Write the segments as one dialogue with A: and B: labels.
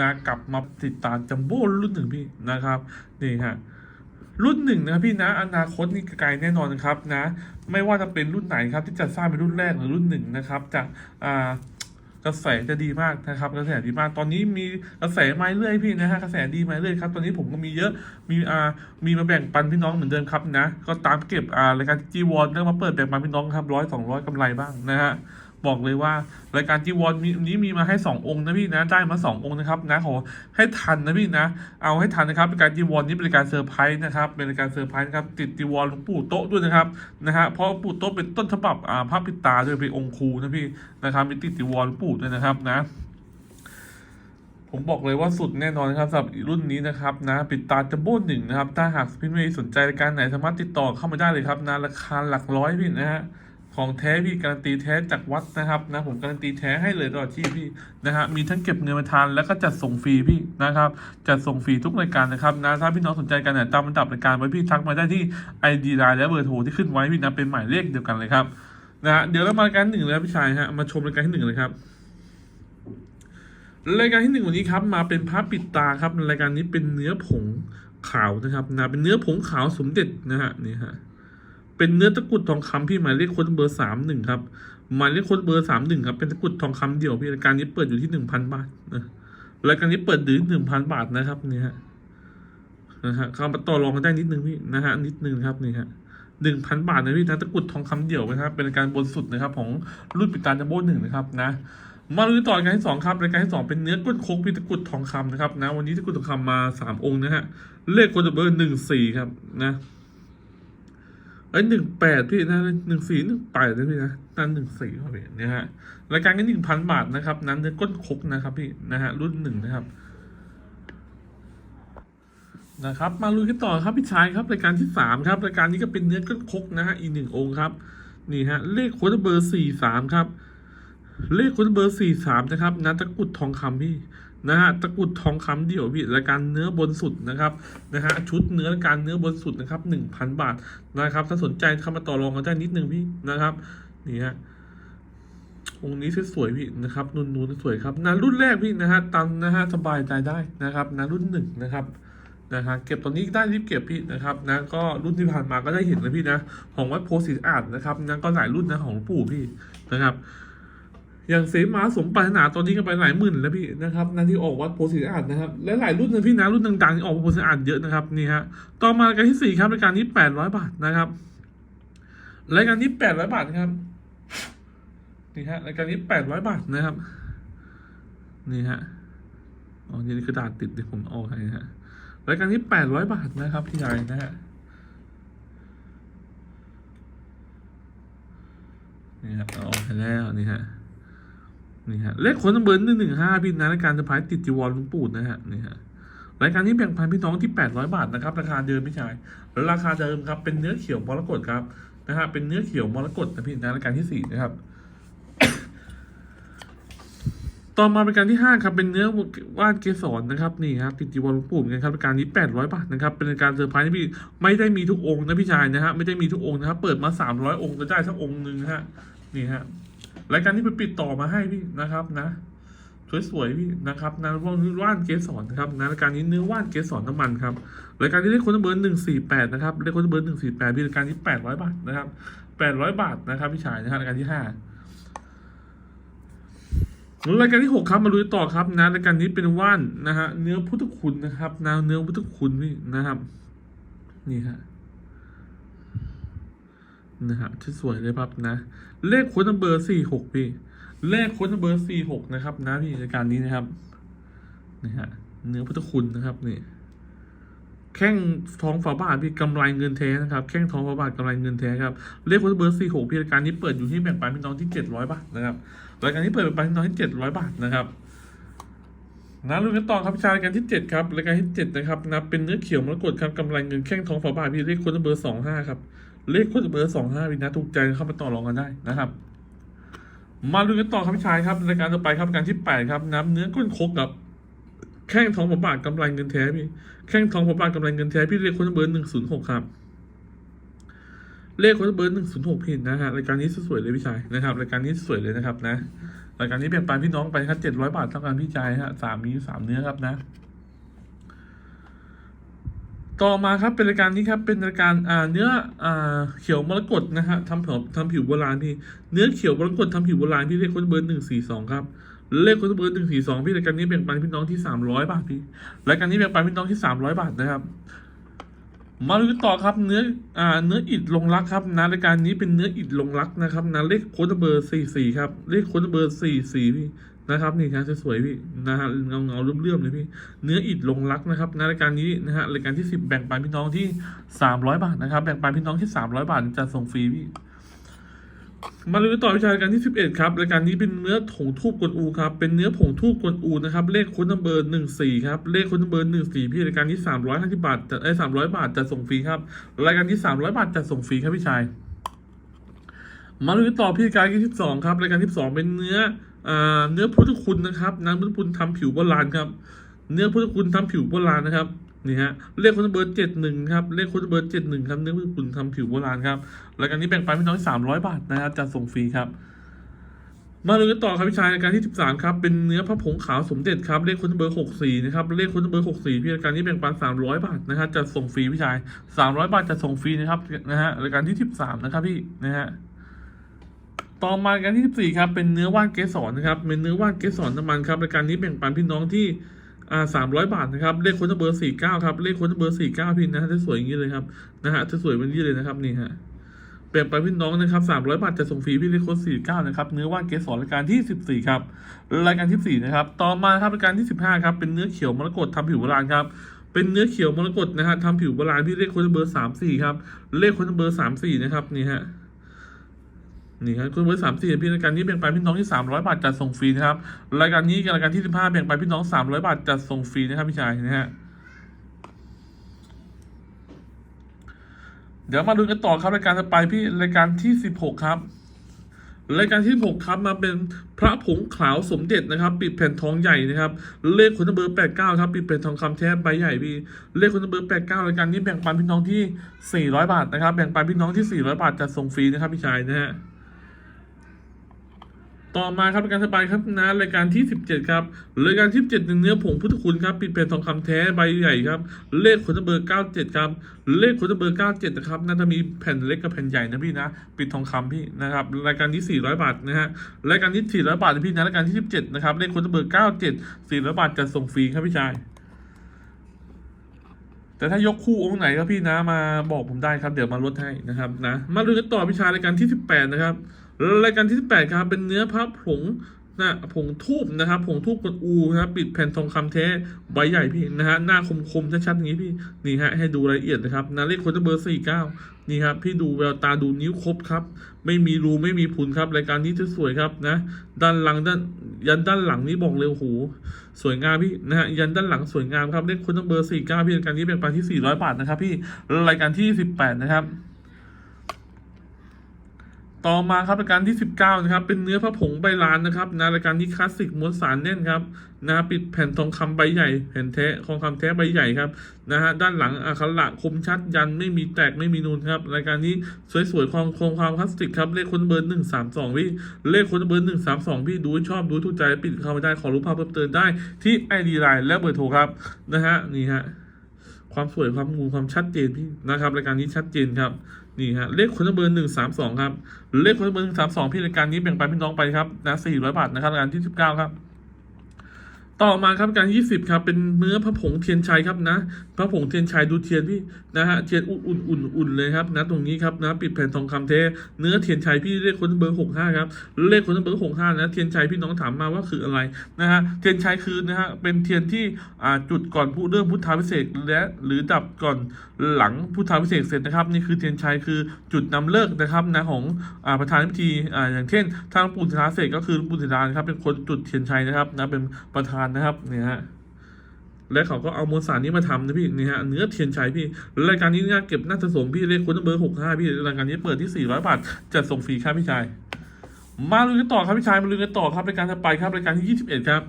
A: นะกลับมาติดตามจัมโบ้รุ่นหนึ่งพี่นะครับนี่ฮะรุ่นหนึ่งนะพี่นะอนาคตนี่ไกลแน่นอนนะครับนะไม่ว่าจะเป็นรุ่นไหนครับที่จะสร้างเป็นรุ่นแรกหรือรุ่นหนึ่งนะครับจะอ่ากระแสจะดีมากนะครับกระแสดีมากตอนนี้มีกระแสมาเรื่อยพี่นะฮะกระแสดีมาเรื่อยครับตอนนี้ผมก็มีเยอะมีอ่ามีมาแบ่งปันพี่น้องเหมือนเดิมครับนะก็ตามเก็บอ่ารายการจีวอนแล้วมาเปิดแบ่งปันพี่น้องครับร้อยสองร้อยกำไรบ้างนะฮะ บอกเลยว่ารายการจีวอนนี้มีมาให้สององค์นะพี่นะได้มาสององค์นะครับนะขอให้ทันนะพี่นะ เอาให้ทันนะครับรายการจีวอนนี้เป็นรายการเซอร์ไพรส์นะครับเป็นรายการเซอร์ไพรส์นะครับติดจีวอนหลวงปู่โต๊ะด้วยนะครับนะฮะเพราะปู่โต๊ะเป็นต้นฉบับอ่าพระปิดตาด้วยเป็นองค์ครูนะพี่นะครับมีติดจีวรหลวงปู่ด้วยนะครับนะผมบอกเลยว่าสุดแน่นอนนะครับสำหรับรุ่นนี้นะครับนะปิดตาจัมโบ้หนึ่งนะครับ ถ้าหากพี่เมย์สนใจรายการไหนสามารถติดต่อเข้ามาได้เลยครับนะราคาหลักร้อยพี่นะฮะ ของแท้พี่การันตีแท้จากวัดนะครับนะผมการันตีแท้ให้เลยตลอดที่พี่นะฮะมีทั้งเก็บเงินมาทานแล้วก็จัดส่งฟรีพี่นะครับจัดส่งฟรีทุกรายการนะครับนะถ้าพี่น้องสนใจกันไหนตามอันดับรายการไว้พี่ทักมาได้ที่ ID ไลน์และเบอร์โทรที่ขึ้นไว้พี่นะเป็นหมายเลขเดียวกันเลยครับนะฮะเดี๋ยวเรามารายการหนึ่งเลยครับพี่ชายฮะมาชมรายการที่หนึ่งเลยครับรายการที่หนึ่งวันนี้ครับมาเป็นพระปิดตาครับรายการนี้เป็นเนื้อผงขาวนะครับนะเป็นเนื้อผงขาวสมเด็จนะฮะนี่ฮะ เป็นเนื้อตะกุดทองคำพี่หมายเลขค้นเบอร์สามหนึ่งครับหมายเลขค้นเบอร์สามหนึ่งครับเป็นตะกุดทองคำเดี่ยวพี่รายการนี้เปิดอยู่ที่หนึ่งพันบาทนะรายการนี้เปิดดื้อหนึ่งพันบาทนะครับนี่ฮะนะฮะเข้ามาต่อรองกันได้นิดนึงพี่นะฮะนิดนึงครับนี่ฮะหนึ่งพันบาทนะพี่นะตะกุดทองคำเดี่ยวนะครับเป็นรายการบนสุดนะครับของรุ่นปิดตาจัมโบ้หนึ่งนะครับนะมาดูต่อรายการที่สองครับรายการที่สองเป็นเนื้อก้นโคกพิตะกุดทองคำนะครับนะวันนี้ตะกุดทองคำมาสามองค์นะฮะเลขคนเบอร์หนึ่งสี่ครับนะ เอ้ยหนึ่งแปดพี่นะหนึ่งสี่หนึ่งแปดนะพี่นะนั่นหนึ่งสี่ครับพี่เนี่ยฮะรายการนี้หนึ่งพันบาทนะครับ นั้นเนื้อก้นคกนะครับพี่นะฮะรุ่นหนึ่งนะครับนะครับ มาลุยกันต่อครับพี่ชายครับรายการที่สามครับรายการนี้ก็เป็นเนื้อก้นคกนะฮะอีกหนึ่งองค์ครับนี่ฮะเลขโค้ดเบอร์สี่สามครับ เลขคุณเบอร์สี่สามนะครับนะตะกุดทองคำพี่ นะฮะตะกุดทองคำเดี่ยวพี่รายการเนื้อบนสุดนะครับนะฮะชุดเนื้อรายการเนื้อบนสุดนะครับหนึ่งพันบาทนะครับถ้าสนใจเข้ามาต่อรองกันได้นิดนึงพี่นะครับนี่ฮะองค์นี้สวยๆพี่นะครับนุ่นๆสวยครับนะรุ่นแรกพี่นะฮะตันนะฮะสบายใจได้นะครับนะรุ่นหนึ่งนะครับนะฮะเก็บตอนนี้ได้รีบเก็บพี่นะครับนะก็รุ่นที่ผ่านมาก็ได้เห็นแล้วพี่นะของวัดโพสิอาดนะครับนะก็หลายรุ่นนะของปู่พี่นะครับ อย่างเสมาสมปรารถนาตอนนี้ก็ไปหลายหมื่นแล้วพี่นะครับนั่นที่ออกวัดโพสิอานนะครับและหลายรุ่นนะพี่นะรุ่นต่างๆที่ออกโพสิอานเยอะนะครับนี่ฮะต่อมาการที่สี่ครับรายการนี้แปดร้อยบาทนะครับรายการนี้แปดร้อยบาทนะครับนี่ฮะรายการนี้แปดร้อยบาทนะครับนี่ฮะอ๋อนี่กระดาษติดเดี๋ยวผมเอาให้นะฮะรายการนี้แปดร้อยบาทนะครับพี่ใหญ่นะฮะนี่ฮะเอาไปแล้วนี่ฮะ นี่ฮะเลขคนเบอร์หนึ่งหนึ่งห้าพี่นะรายการจะพายติดจีวรหลุงปู่นะฮะนี่ฮะรายการนี้แบ่งพันพี่น้องที่แปดร้อยบาทนะครับ ราคาเดิมพี่ชายแล้วราคาเดิมครับเป็นเนื้อเขียวมรกตครับนะฮะเป็นเนื้อเขียวมรกตนะพี่นะรายการที่สี่นะครับ ต่อมาเป็นการที่ห้าครับ เป็นเนื้อว่านเกสรนะครับนี่ครับติดจีวรหลวงปู่เหมือนกันครับรายการนี้แปดร้อยบาทนะครับ เป็นรายการเซอร์ไพรส์ที่พี่ไม่ได้มีทุกองค์นะพี่ชายนะฮะไม่ได้มีทุกองค์นะครับเปิดมาสามร้อยองค์จะได้สักองค์หนึ่งนะฮะนี่ฮะ รายการที่ไปปิดต่อมาให้พี่นะครับนะสวยๆพี่นะครับนะว่านว่านเกสรนะครับนะรายการนี้เนื้อว่านเกสรน้ำมันครับรายการที่เลขคนเบอร์หนึ่งสี่แปดนะครับเลขคนเบอร์หนึ่งสี่แปดพี่รายการนี้แปดร้อยบาทนะครับแปดร้อยบาทนะครับพี่ชายนะฮะรายการที่ห้ารายการที่หกครับมาลุยต่อครับนะรายการนี้เป็นว่านนะฮะเนื้อพุทธคุณนะครับนะเนื้อพุทธคุณพี่นะครับ นี่ฮะ นะฮะที่สวยเลยครับนะ เลขโค้ดเบอร์สี่หกพี่ เลขโค้ดเบอร์สี่หกนะครับ นะพี่รายการนี้นะครับนี่ฮะเนื้อพุทธคุณนะครับนี่แข้งทองฝาบาทพี่กำไรเงินแท้นะครับแข้งทองฝาบาทกำไรเงินแท้ครับเลขโค้ดเบอร์สี่หกพี่รายการนี้เปิดอยู่ที่แบ่งปันพี่น้องที่เจ็ดร้อยบาทนะครับรายการนี้เปิดแบ่งปันพี่น้องที่เจ็ดร้อยบาทนะครับนะรุ่นกันต่อครับพี่ชายรายการที่เจ็ดครับรายการที่เจ็ดนะครับนะเป็นเนื้อเขียวมรกตครับกำไรเงินแข้งทองฝาบาทพี่เลขค้ดเบอร์สองห้าครับ เลขโค้ดเบอร์สองห้าวินะถูกใจเข้ามาต่อรองกันได้นะครับ มาดูกันต่อครับพี่ชายครับรายการต่อไปครับรายการที่แปดครับน้ำเนื้อก้นคกกับแข้งทองผมบาทกำไรเงินแท้พี่แข้งทองผมบาทกำไรเงินแท้พี่เลขโค้ดเบอร์หนึ่งศูนย์หกครับเลขโค้ดเบอร์หนึ่งศูนย์หกพี่นะฮะรายการนี้สวยเลยพี่ชายนะครับรายการนี้สวยเลยนะครับนะรายการนี้แบ่งปันพี่น้องไปครับเจ็ดร้อยบาทเท่ากันพี่ชายฮะสามมีสามเนื้อครับนะ ต่อมาครับเป็นรายการนี้ครับเป็นรายการอ่าเนื้ออ่าเขียวมรกตนะฮะทำผิวทำผิวโบราณพี่เนื้อเขียวมรกตทำผิวโบราณพี่เลขคนเบอร์หนึ่งสี่สองครับเลขคนเบอร์หนึ่งสี่สองพี่รายการนี้แบ่งปันพี่น้องที่สามร้อยบาทพี่รายการนี้แบ่งปันพี่น้องที่สามร้อยบาทนะครับมาดูต่อครับเนื้ออ่าเนื้ออิดลงรักครับนะรายการนี้เป็นเนื้ออิดลงรักนะครับนะเลขโค้ดเบอร์สี่สี่ครับเลขโค้ดเบอร์สี่สี่พี่ นะครับนี่ครับสวยๆพี่นะฮะเงาเงาเรื่อมๆเลยพี่เนื้ออิดลงรักนะครับนรายการนี้นะฮะรายการที่สิบแบ่งปันพี่น้องที่สามร้อยบาทนะครับ แบ่งปันพี่น้องที่สามร้อยบาทจะส่งฟรีพี่มาดูต่อวิชารายการที่ 11 ครับรายการนี้เป็นเนื้อผงทูบกวนอูครับเป็นเนื้อผงทูบกวนอูนะครับ เลขค้ดนัมเบอร์14ครับเลขค้ดนัมเบอร์14พี่รายการที่350 บาทจะไอ้300 บาทจะส่งฟรีครับรายการที่ 300 บาทจะส่งฟรีครับพี่ชายมาดูต่อพี่รายการที่ 12 ครับรายการที่ 2 เป็นเนื้อ เนื้อพุทธคุณนะครับน้ำพุทธคุณทำผิวโบราณครับ เนื้อพุทธคุณทำผิวโบราณนะครับนี่ฮะเลขคนัมเบอร์71ครับเลขคนัมเบอร์71ครับเนื้อพุทธคุณทำผิวโบราณครับรายการนี้แบ่งปันพี่น้องสามร้อยบาทนะครับจะส่งฟรีครับมาดูกันต่อครับพี่ชายรายการที่สิบสามครับเป็นเนื้อพระผงขาวสมเด็จครับเลขคนเบอร์หกสี่นะครับเลขคนเบอร์หกสี่พี่รายการนี้แบ่งปันสามร้อยบาทนะครับจะส่งฟรีพี่ชายสามร้อยบาทจะส่งฟรีนะครับนะฮะรายการที่สิบสามนะครับพี่นะฮะ ต่อมาการที่สิบสี่ครับ เป็นเนื้อว่านเกสรนะครับ เป็นเนื้อว่านเกสรน้ำมันครับรายการนี้แบ่งปันพี่น้องที่อ่าสามร้อยบาทนะครับ เลขคนเบอร์สี่เก้าครับ เลขคนเบอร์สี่เก้าพี่นะฮะจะสวยอย่างนี้เลยครับ นะฮะจะสวยเป็นนี้เลยนะครับนี่ฮะเปลี่ยนไปพี่น้องนะครับสามร้อยบาทจะส่งฟรีพี่เลขโค้ดสี่เก้านะครับ เนื้อว่านเกสรรายการที่สิบสี่ครับ รายการที่สี่นะครับ ต่อมาครับรายการที่สิบห้าครับ เป็นเนื้อเขียวมรกตทำผิวโบราณครับเป็นเนื้อเขียวมรกตนะฮะทำผิวโบราณพี่เลขโค้ดเบอร์สามสี่ครับ เลขโค้ดเบอร์สามสี่นะครับนี่ฮะ นี่ครับคุณเบอร์สามสี่พี่รายการนี้แบ่งไปพี่น้องที่สามร้อยบาทจัดส่งฟรีนะครับรายการนี้กับรายการที่สิบห้าแบ่งไปพี่น้องสามร้อยบาทจัดส่งฟรีนะครับพี่ชายนะฮะเดี๋ยวมาดูกันต่อครับรายการต่อไปพี่รายการที่สิบหกครับรายการที่หกครับมาเป็นพระผงขาวสมเด็จนะครับ ปิดแผ่นทองใหญ่นะครับ เลขคนเบอร์แปดเก้าครับปิดแผ่นทองคำแท้ใบใหญ่พี่เลขคนเบอร์แปดเก้ารายการนี้แบ่งปันพี่น้องที่สี่ร้อยบาทนะครับ แบ่งปันพี่น้องที่สี่ร้อยบาทจะส่งฟรีนะครับพี่ชายนะฮะ ต่อมาครับรายการสบายครับนะรายการที่ 17 ครับรายการที่17เป็นเนื้อผงพุทธคุณครับปิดแผ่นทองคำแท้ใบใหญ่ครับ เลขคนเบอร์ 97 ครับ เลขคนเบอร์ 97 นะครับน่าจะมีแผ่นเล็กกับแผ่นใหญ่นะพี่นะ ปิดทองคำพี่นะครับรายการที่ 400 บาทนะฮะรายการที่400 บาทนะพี่นะรายการที่ 17 นะครับเลขคนเบอร์ 97 400 บาทจะส่งฟรีครับพี่ชายแต่ถ้ายกคู่องค์ไหนครับพี่นะมาบอกผมได้ครับ เดี๋ยวมาลดให้นะครับนะมาดูกันต่อพิชารายการที่ 18 นะครับ รายการที่ 18 ครับ เป็นเนื้อพระผงนะผงทูบนะครับผงทูบกดอูนะครับปิดแผ่นทองคำแท้ใบใหญ่พี่นะฮะหน้าคมๆชัดๆอย่างนี้พี่นี่ฮะให้ดูรายละเอียดนะครับนะเลขคนเบอร์49นี่ครับพี่ดูแววตาดูนิ้วครบครับไม่มีรูไม่มีพุนครับรายการนี้จะสวยครับนะด้านหลังด้านยันด้านหลังนี่บอกเลยโอ้โหสวยงามพี่นะฮะยันด้านหลังสวยงามครับเลขคนเบอร์49พี่รายการนี้เป็นปาที่400บาทนะครับพี่รายการที่18นะครับ ต่อมาครับรายการที่ 19นะครับเป็นเนื้อพระผงใบลานนะครับนะรายการที่คลาสสิกม้วนสารแน่นครับนะปิดแผ่นทองคำใบใหญ่ แผ่นแท้ทองคำแท้ใบใหญ่ครับนะฮะด้านหลังอักขระคมชัดยันไม่มีแตกไม่มีนูนครับรายการนี้สวยๆความคงความคลาสสิกครับเลขคนเบอร์หนึ่งสามสองพี่เลขคนเบอร์หนึ่งสามสองพี่ดูชอบดูถูกใจปิดเข้าไม่ได้ขอรู้ภาพเพิ่มเติมได้ที่ไอดีไลน์และเบอร์โทรครับนะฮะนี่ฮะความสวยความงูความชัดเจนพี่นะครับรายการนี้ชัดเจนครับ นี่ฮะเลขคนละเบอร์หนึ่งสามสองครับเลขคนละเบอร์หนึ่งสามสองพี่รายการนี้แบ่งปันพี่น้องไปครับนะสี่ร้อยบาทนะครับรายการที่สิบเก้าครับ ต่อมาครับการยี่สิบครับเป็นเนื้อพระผงเทียนชัยครับนะพระผงเทียนชัยดูเทียนพี่นะฮะเทียนอุ่นอุ่นอุ่นเลยครับนะตรงนี้ครับนะปิดแผ่นทองคำเทเนื้อเทียนชัยพี่เลขคนเบอร์หกห้าครับเลขคนเบอร์หกห้านะเทียนชัยพี่น้องถามมาว่าคืออะไรนะฮะเทียนชัยคือนะฮะเป็นเทียนที่อ่าจุดก่อนผู้เริ่มพุทธาพิเศษกและหรือดับก่อนหลังพุทธาพิเศษกเสร็จนะครับนี่คือเทียนชัยคือจุดนำเลิกนะครับนะของอ่าประธานพิธีอ่าอย่างเช่นทางปู่ศิลาเสกก็คือปู่ศิลานครับเป็นคนจุดเทียนชัยนะครับนะเป็นประธานนะครับเนี่ยฮะและเขาก็เอามวลสารนี้มาทำนะพี่นี่ฮะเนื้อเทียนชัยพี่รายการนี้เนี่ยเก็บน่าจะสมพี่เลขคุณเบอร์หกห้าพี่รายการนี้เปิดที่สี่ร้อยบาทจัดส่งฟรีครับพี่ชาย มาลุยกันต่อครับพี่ชายมาลุยกันต่อครับรายการถัดไปครับรายการที่ยี่สิบเอ็ดครับ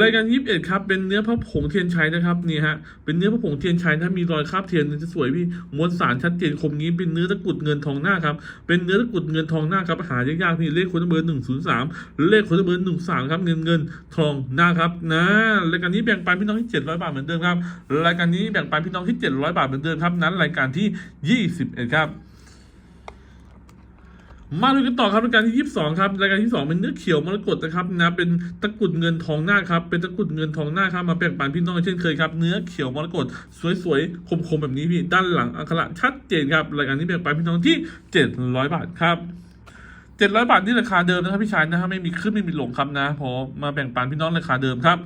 A: รายการยี่สิบเอ็ดครับเป็นเนื้อพระผงเทียนชัยนะครับนี่ฮะเป็นเนื้อพระผงเทียนชัยนะมีรอยคราบเทียนจะสวยพี่มวลสารชัดเจนคมนี้เป็นเนื้อตะกุดเงินทองหน้าครับเป็นเนื้อตะกุดเงินทองหน้าครับหายากๆพี่เลขคนเบอร์หนึ่งศูนย์สามเลขคนเบอร์หนึ่งสามครับเงินเงินทองหน้าครับนะรายการนี้แบ่งปันพี่น้องที่เจ็ดร้อยบาทเหมือนเดิมครับรายการนี้แบ่งปันพี่น้องที่เจ็ดร้อยบาทเหมือนเดิมครับนั้นรายการที่ยี่สิบเอ็ดครับ มาดูกันต่อครับรายการที่ 22 ครับรายการที่ 2 เป็นเนื้อเขียวมรกตนะครับนะเป็นตะกรุดเงินทองหน้าครับเป็นตะกรุดเงินทองหน้าครับมาแบ่งปันพี่น้องเช่นเคยครับเนื้อเขียวมรกตสวยๆคมๆแบบนี้พี่ด้านหลังอักขระชัดเจนครับรายการนี้แบ่งปันพี่น้องที่ 700 บาทครับ700บาทนี่ราคาเดิมนะครับพี่ชายนะครับไม่มีขึ้นไม่มีลงครับนะพอมาแบ่งปันพี่น้องราคาเดิมครับ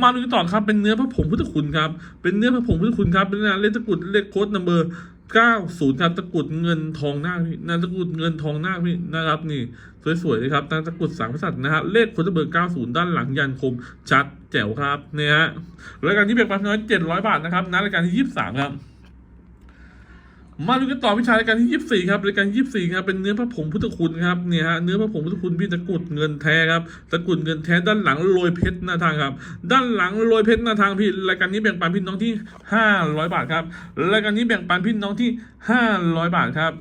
A: มาดูกันต่อครับเป็นเนื้อพระผงพุทธคุณครับเป็นเนื้อพระผงพุทธคุณครับเป็นเนื้อเลขตะกรุดเลขโค้ดนัมเบอร์ ก้าศูนย์ครับตะกรุดเงินทองหน้าพี่นะตะกรุดเงินทองหน้าพี่นะครับ นี่สวยๆเลยครับตะกรุดสามกษัตริย์นะฮะเลขคนัมเบอร์90ด้านหลังยันคมชัดแจ๋วครับเนี่ยฮะรายการที่เบิกปันพี่น้อง700บาทนะครับนะรายการที่ยี่สิบสามครับ มาดูกันต่อวิชารายการที่ 24 ครับรายการ 24 ครับ เป็นเนื้อพระผงพุทธคุณครับ เนี่ยฮะ เนื้อพระผงพุทธคุณพี่ตะกุดเงินแท้ครับ ตะกุดเงินแท้ด้านหลังโรยเพชรหน้าทางครับ ด้านหลังโรยเพชรหน้าทางพี่ รายการนี้แบ่งปันพี่น้องที่ 500 บาทครับ รายการนี้แบ่งปันพี่น้องที่ 500 บาทครับ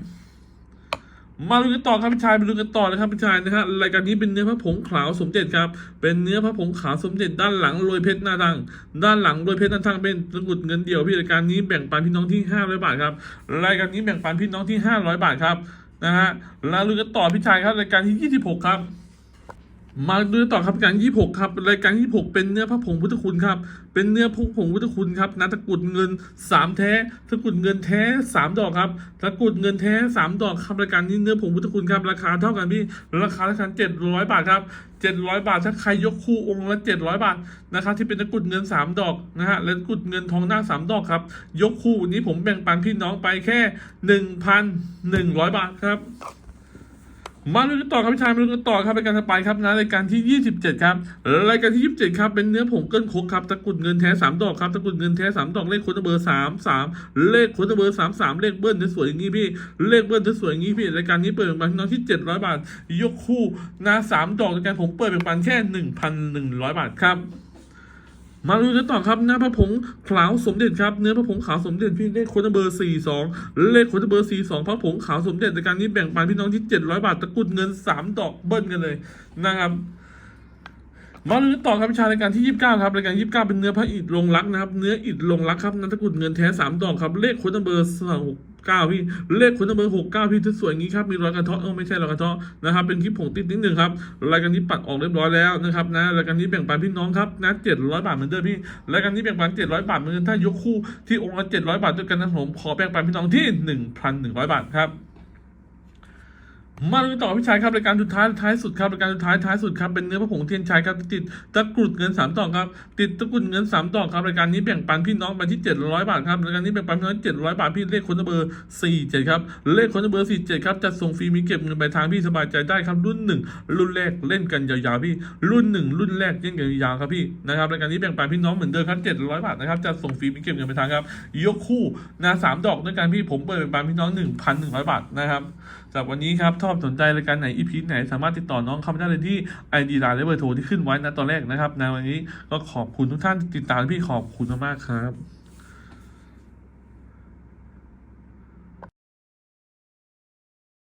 A: มาดูกันต่อครับพี่ชายมาดูกันต่อนะครับพี่ชายนะฮะรายการนี้เป็นเนื้อพระผงขาวสมเด็จครับ เป็นเนื้อพระผงขาวสมเด็จด้านหลังโรยเพชรหน้าทางด้านหลังโรยเพชรหน้าทางเป็นตะกุดเงินเดียวพี่รายการนี้แบ่งปันพี่น้องที่500บาทครับรายการนี้แบ่งปันพี่น้องที่500บาทครับนะฮะแล้วดูกันต่อพี่ชายครับรายการที่ 26 ครับ มาดูต่อครับรายการ 26 ครับรายการ 26 เป็นเนื้อพระผงพุทธคุณครับ เป็นเนื้อพระผงพุทธคุณครับนะตะกุดเงิน 3 แท้ตะกุดเงินแท้ 3 ดอกครับตะกุดเงินแท้ 3 ดอกครับรายการนี้เนื้อผงพุทธคุณครับราคาเท่ากันพี่ราคาเท่ากัน700 บาทครับ700 บาท ถ้าใครยกคู่องค์ละ 700 บาทนะครับที่เป็นตะกุดเงิน 3 ดอกนะฮะและตะกุดเงินทองหน้า 3 ดอกครับ ยกคู่วันนี้ผมแบ่งปันพี่น้องไปแค่ 1,100 บาทครับ มาดูกันต่อครับพี่ชายมาดูกันต่อครับรายการสปายครับนะรายการที่ 27 ครับรายการที่ 27 ครับเป็นเนื้อผงเกินคกครับตะกรุดเงินแท้3ดอกครับตะกรุดเงินแท้3ดอกเลขโคนเบอร์3 3 เลขโคนเบอร์3 3 เลขเบิ้ลสวยอย่างนี้พี่ เลขเบิ้ลสวยอย่างนี้พี่รายการนี้เปิดเป็นปันน้องที่ 700 บาท ยกคู่นะ3ดอกรายการผมเปิดเป็นปันแค่ 1,100 บาทครับ มาดูกันต่อครับหน้าพระผงขาวสมเด็จครับเนื้อพระผงขาวสมเด็จพี่เลขคนเบอร์ 42 เลขคนเบอร์ 42พระผงขาวสมเด็จในการนี้แบ่งปันพี่น้องที่ 700 บาทตะกุดเงิน 3 ดอกเบิ้ลกันเลยนะครับมาดูกันต่อครับชารายการที่ 29 ครับรายการ 29 เป็นเนื้อพระอิฐลงรักนะครับ เนื้ออิฐลงรักครับนันตะกุดเงินแท้ 3 ดอกครับ เลขคนเบอร์ เก้าพี่เลขคนเบอร์หกเก้าพี่สวยๆอย่างนี้ครับมีรอยกระเทาะเออไม่ใช่รอยกระเทาะนะครับเป็นคลิปผงติดนิดหนึ่งครับรายการนี้ปัดออกเรียบร้อยแล้วนะครับนะรายการนี้แบ่งปันพี่น้องครับนะเจ็ดร้อยบาทเหมือนเดิมพี่รายการนี้แบ่งปันเจ็ดร้อยบาทเหมือนเดิมถ้ายกคู่ที่องค์ละ700บาทด้วยกันนะผมขอแบ่งปันพี่น้องที่หนึ่งพันหนึ่งร้อยบาทครับ มาดูต่อพี่ชายครับรายการสุดท้ายท้ายสุดครับรายการสุดท้ายท้ายสุดครับเป็นเนื้อพระผงเทียนชัยครับติดตะกรุดเงินสามดอกครับติดตะกรุดเงินสามดอกครับรายการนี้แบ่งปันพี่น้องไปที่เจ็ดร้อยบาทครับรายการนี้แบ่งปันพี่น้องเจ็ดร้อยบาทพี่เลขคนเบอร์สี่เจ็ดครับเลขคนเบอร์สี่เจ็ดครับจัดส่งฟรีมีเก็บเงินไปทางพี่สบายใจได้ครับรุ่นหนึ่งรุ่นแรกเล่นกันยาวๆพี่รุ่นหนึ่งรุ่นแรกเล่นกันยาวๆครับพี่นะครับรายการนี้แบ่งปันพี่น้องเหมือนเดิมครับเจ็ดร้อยบาทนะครับจัดส่งฟรีมีเก็บเงินไปทางครับยกคู่นะสามดอกด้วยกันพี่ผมเปิดเป็นปันพี่น้องหนึ่งพันหนึ่งร้อยบาทนะครับสำหรับวันนี้ครับถ้าสนใจรายการไหนอีพีไหนสามารถติดต่อน้องเข้ามาได้เลยที่ไอดีไลน์และเบอร์โทรที่ขึ้นไว้นะตอนแรกนะครับในวันนี้ก็ขอบคุณทุกท่านติดตามพี่ขอบคุณมากๆครับ